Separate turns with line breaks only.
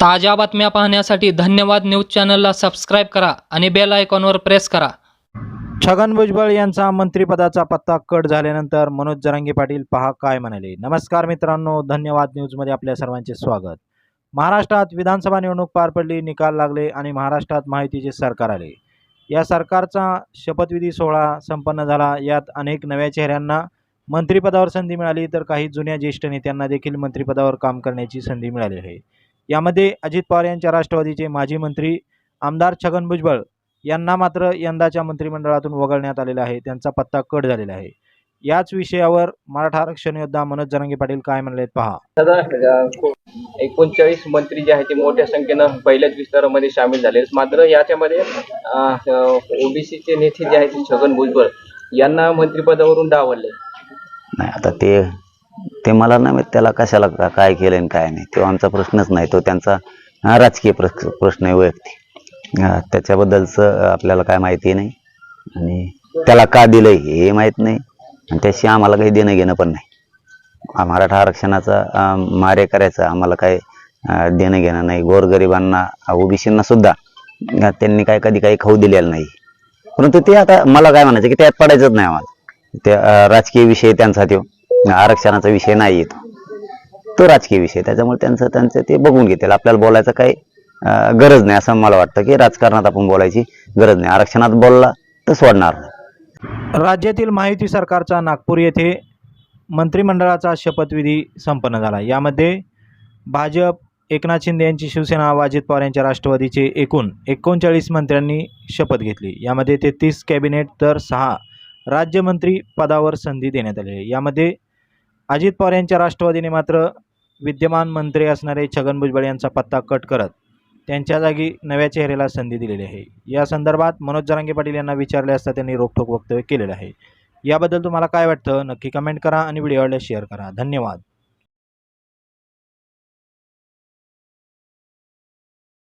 ताज्या बातम्या पाहण्यासाठी धन्यवाद न्यूज चॅनलला सबस्क्राईब करा आणि बेल आयकॉनवर प्रेस करा.
छगन भुजबळ यांचा मंत्रिपदाचा पत्ता कट झाल्यानंतर मनोज जरांगे पाटील पहा काय म्हणाले. नमस्कार मित्रांनो धन्यवाद न्यूजमध्ये आपल्या सर्वांचे स्वागत. महाराष्ट्रात विधानसभा निवडणूक पार पडली निकाल लागले आणि महाराष्ट्रात माहितीचे सरकार आले. या सरकारचा शपथविधी सोहळा संपन्न झाला. यात अनेक नव्या चेहऱ्यांना मंत्रिपदावर संधी मिळाली तर काही जुन्या ज्येष्ठ नेत्यांना देखील मंत्रिपदावर काम करण्याची संधी मिळाली आहे. यामध्ये अजित पवार यांच्या राष्ट्रवादीचे माजी मंत्री आमदार छगन भुजबळ यांना मात्र यंदाच्या मंत्रिमंडळातून वगळण्यात आलेला आहे. त्यांचा पत्ता कट झालेला आहे. याच विषयावर मराठा आरक्षण योद्धा मनोज जरांगे पाटील काय म्हणले पहा.
एकोणचाळीस मंत्री जे आहेत ते मोठ्या संख्येनं पहिल्याच विस्तारामध्ये सामील झाले. मात्र याच्यामध्ये ओबीसीचे नेते जे आहेत ते छगन भुजबळ यांना मंत्रिपदावरून डावलले.
नाही आता ते ते मला नाही माहीत त्याला कशाला का- काय केलं आणि काय नाही. तो आमचा प्रश्नच नाही. तो त्यांचा राजकीय प्रश्न प्रश्न आहे वैयक्तिक. त्याच्याबद्दलचं आपल्याला काय माहिती नाही. आणि त्याला का दिलं हे माहीत नाही. आणि त्याशी आम्हाला काही देणं घेणं पण नाही. मराठा आरक्षणाचा मारे करायचं आम्हाला काय देणं घेणं नाही. गोरगरिबांना ओबीसींना सुद्धा त्यांनी काय कधी काही खाऊ दिलेलं नाही. परंतु ते आता मला काय म्हणायचं की त्यात पडायचंच नाही आम्हाला. त्या राजकीय विषय त्यांचा तो. आरक्षणाचा विषय नाही येतो. तो राजकीय विषय त्याच्यामुळे त्यांचं त्यांचं ते बघून घेतील. आपल्याला बोलायचं काही गरज नाही असं मला वाटतं की राजकारणात आपण बोलायची गरज नाही. आरक्षणात बोलला तर सोडणार.
राज्यातील माहिती सरकारचा नागपूर येथे मंत्रिमंडळाचा शपथविधी संपन्न झाला. यामध्ये भाजप एकनाथ शिंदे यांची शिवसेना व अजित पवार यांच्या राष्ट्रवादीचे एकूण एकोणचाळीस मंत्र्यांनी शपथ घेतली. यामध्ये तेहतीस कॅबिनेट तर सहा राज्यमंत्री पदावर संधी देण्यात आली आहे. यामध्ये अजित पवार यांच्या राष्ट्रवादीने मात्र विद्यमान मंत्री असणारे छगन भुजबळ यांचा पत्ता कट करत त्यांच्या जागी नव्या चेहऱ्याला संधी दिलेली आहे. या संदर्भात मनोज जरांगे पाटील यांना विचारले असता त्यांनी रोखठोक वक्तव्य केलेलं आहे. याबद्दल तुम्हाला काय वाटतं? नक्की कमेंट करा आणि व्हिडिओला शेअर करा. धन्यवाद.